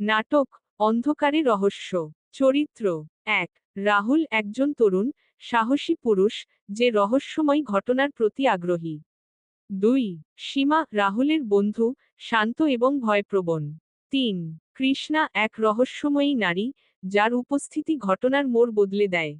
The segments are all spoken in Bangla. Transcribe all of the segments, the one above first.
নাটক, অন্ধকারে রহস্য, চরিত্র, এক। রাহুল একজন তরুণ, সাহসী পুরুষ, যে রহস্যময় ঘটনার প্রতি আগ্রহী। দুই। সীমা, রাহুলের বন্ধু, শান্ত এবং ভয়প্রবণ। তিন। কৃষ্ণা, এক রহস্যময়ী নারী, যার উপস্থিতি ঘটনার মোড় বদলে দেয়।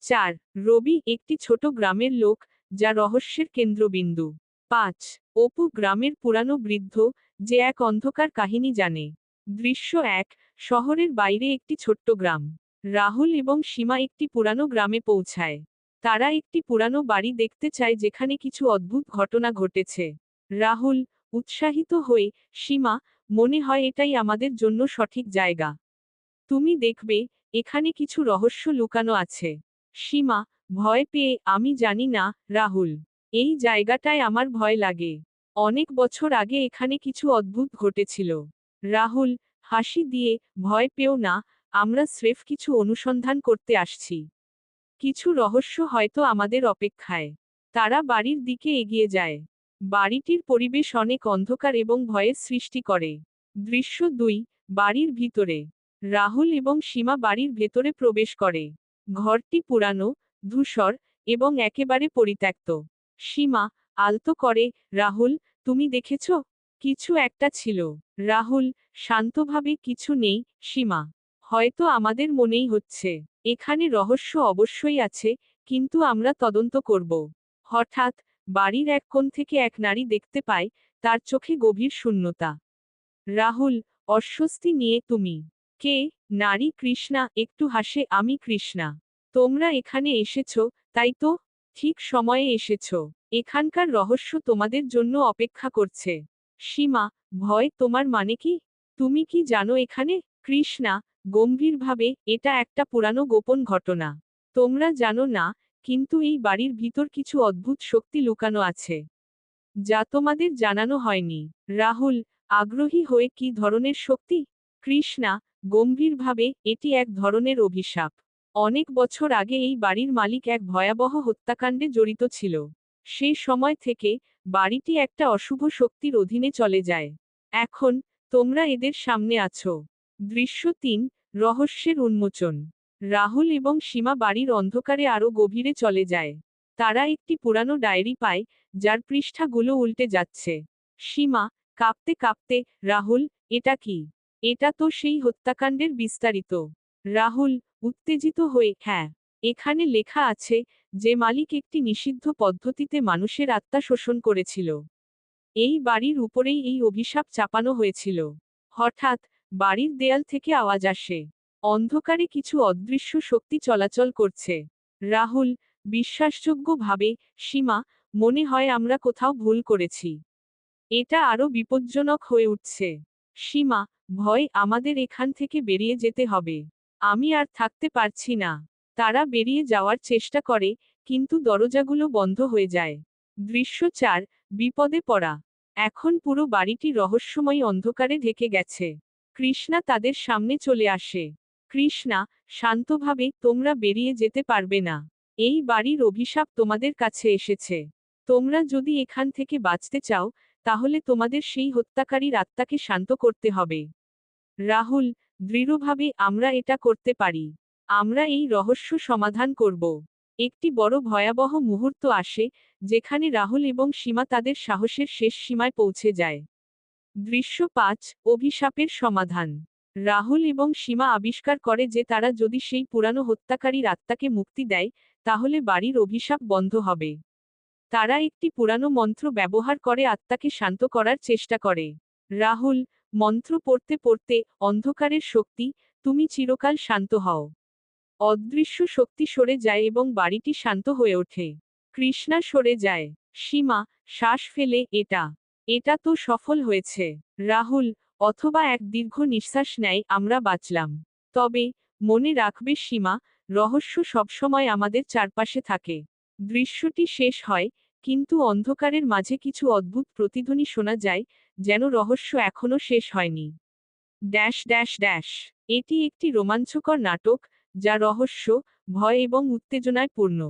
চার। রবি একটি ছোট গ্রামের লোক, যা রহস্যের কেন্দ্রবিন্দু। পাঁচ। অপু গ্রামের পুরানো বৃদ্ধ, যে এক অন্ধকার কাহিনী জানে। দৃশ্য এক, শহরের বাইরে একটি ছোট্ট গ্রাম। রাহুল এবং সীমা একটি পুরানো গ্রামে পৌঁছায়। তারা একটি পুরানো বাড়ি দেখতে চায় যেখানে কিছু অদ্ভুত ঘটনা ঘটেছে। রাহুল, উৎসাহিত হয়ে, সীমা, মনে হয় এটাই আমাদের জন্য সঠিক জায়গা। তুমি দেখবে, এখানে কিছু রহস্য লুকানো আছে। সীমা, ভয় পেয়ে, আমি জানি না, রাহুল, এই জায়গাটায় আমার ভয় লাগে। অনেক বছর আগে এখানে কিছু অদ্ভুত ঘটেছিল। রাহুল, হাসি দিয়ে, ভয় পেও না, আমরা স্রেফ কিছু অনুসন্ধান করতে আসছি। কিছু রহস্য হয়তো আমাদের অপেক্ষায়। তারা বাড়ির দিকে এগিয়ে যায়। বাড়িটির পরিবেশ অনেক অন্ধকার এবং ভয়ের সৃষ্টি করে। দৃশ্য দুই, বাড়ির ভিতরে। রাহুল এবং সীমা বাড়ির ভেতরে প্রবেশ করে। ঘরটি পুরানো, ধূসর এবং একেবারে পরিত্যক্ত। সীমা, আলতো করে, রাহুল, তুমি দেখেছ? কিছু একটা ছিল। রাহুল, শান্তভাবে কিছু নেই, সীমা। হয়তো আমাদের মনেই হচ্ছে। এখানে রহস্য অবশ্যই আছে, কিন্তু আমরা তদন্ত করব। হঠাৎ, বাড়ির এক কোণ থেকে এক নারী দেখতে পায়, তার চোখে গভীর শূন্যতা। রাহুল, অস্বস্তি নিয়ে তুমি। কে? নারী কৃষ্ণা, একটু হাসে, আমি কৃষ্ণা। তোমরা এখানে এসেছ, তাই তো? ঠিক সময়ে এসেছ। এখানকার রহস্য তোমাদের জন্য অপেক্ষা করছে। সীমা, ভয় তোমার মানে কি? তুমি কি জানো এখানে? কৃষ্ণা, গম্ভীরভাবে, এটা একটা পুরানো গোপন ঘটনা। তোমরা জানো না, কিন্তু এই বাড়ির ভিতর কিছু অদ্ভুত শক্তি লুকানো আছে। যা তোমাদের জানানো হয়নি। রাহুল, আগ্রহী হয়ে কি ধরনের শক্তি? কৃষ্ণা, গম্ভীরভাবে, এটি এক ধরনের অভিশাপ। অনেক বছর আগে এই বাড়ির মালিক এক ভয়াবহ হত্যাকাণ্ডে জড়িত ছিল। সেই সময় থেকে বাড়িটি একটা অশুভ শক্তির অধীনে চলে যায়। এখন, তোমরা এদের সামনে আছো। দৃশ্য তিন, রহস্যের উন্মোচন। রাহুল এবং সীমা বাড়ির অন্ধকারে আরও গভীরে চলে যায়। তারা একটি পুরানো ডায়েরি পায়, যার পৃষ্ঠাগুলো উল্টে যাচ্ছে। সীমা, কাঁপতে কাঁপতে, রাহুল, এটা কি? এটা তো সেই হত্যাকাণ্ডের বিস্তারিত। রাহুল, উত্তেজিত হয়ে হ্যাঁ। এখানে লেখা আছে, যে মালিক একটি নিষিদ্ধ পদ্ধতিতে মানুষের আত্মা শোষণ করেছিল। এই বাড়ির উপরেই এই অভিশাপ চাপানো হয়েছিল। হঠাৎ, বাড়ির দেয়াল থেকে আওয়াজ আসে। অন্ধকারে কিছু অদৃশ্য শক্তি চলাচল করছে। রাহুল, বিশ্বাসযোগ্যভাবে, সীমা, মনে হয় আমরা কোথাও ভুল করেছি। এটা আরও বিপজ্জনক হয়ে উঠছে। সীমা, ভয় আমাদের এখান থেকে বেরিয়ে যেতে হবে। আমি আর থাকতে পারছি না। তারা বেরিয়ে যাওয়ার চেষ্টা করে, কিন্তু দরজাগুলো বন্ধ হয়ে যায়। দৃশ্য চার, বিপদে পড়া। এখন পুরো বাড়িটি রহস্যময় অন্ধকারে ঢেকে গেছে। কৃষ্ণা তাদের সামনে চলে আসে। কৃষ্ণা, শান্তভাবে, তোমরা বেরিয়ে যেতে পারবে না। এই বাড়ির অভিশাপ তোমাদের কাছে এসেছে। তোমরা যদি এখান থেকে বাঁচতে চাও, তাহলে তোমাদের সেই হত্যাকারীর আত্মাকে শান্ত করতে হবে। রাহুল, দৃঢ়ভাবে, আমরা এটা করতে পারি। আমরা এই রহস্য সমাধান করব। একটি বড় ভয়াবহ মুহূর্ত আসে, যেখানে রাহুল এবং সীমা তাদের সাহসের শেষ সীমায় পৌঁছে যায়। দৃশ্য পাঁচ, অভিশাপের সমাধান। রাহুল এবং সীমা আবিষ্কার করে যে তারা যদি সেই পুরানো হত্যাকারীর আত্মাকে মুক্তি দেয়, তাহলে বাড়ির অভিশাপ বন্ধ হবে। তারা একটি পুরানো মন্ত্র ব্যবহার করে আত্মাকে শান্ত করার চেষ্টা করে। রাহুল, মন্ত্র পড়তে পড়তে অন্ধকারের শক্তি, তুমি চিরকাল শান্ত হও। অদৃশ্য শক্তি সরে যায় এবং বাড়িটি শান্ত হয়ে ওঠে। কৃষ্ণা সরে যায়। সীমা, শ্বাস ফেলে, এটা এটা তো সফল হয়েছে। রাহুল, অথবা এক দীর্ঘ নিঃশ্বাস নেয়, আমরা বাঁচলাম। তবে, মনে রাখবে সীমা, রহস্য সবসময় আমাদের চারপাশে থাকে। দৃশ্যটি শেষ হয়, কিন্তু অন্ধকারের মাঝে কিছু অদ্ভুত প্রতিধ্বনি শোনা যায়, যেন রহস্য এখনও শেষ হয়নি। ড্যাশ ড্যাশ ড্যাশ, এটি একটি রোমাঞ্চকর নাটক যা রহস্য ভয় এবং উত্তেজনায় পূর্ণ।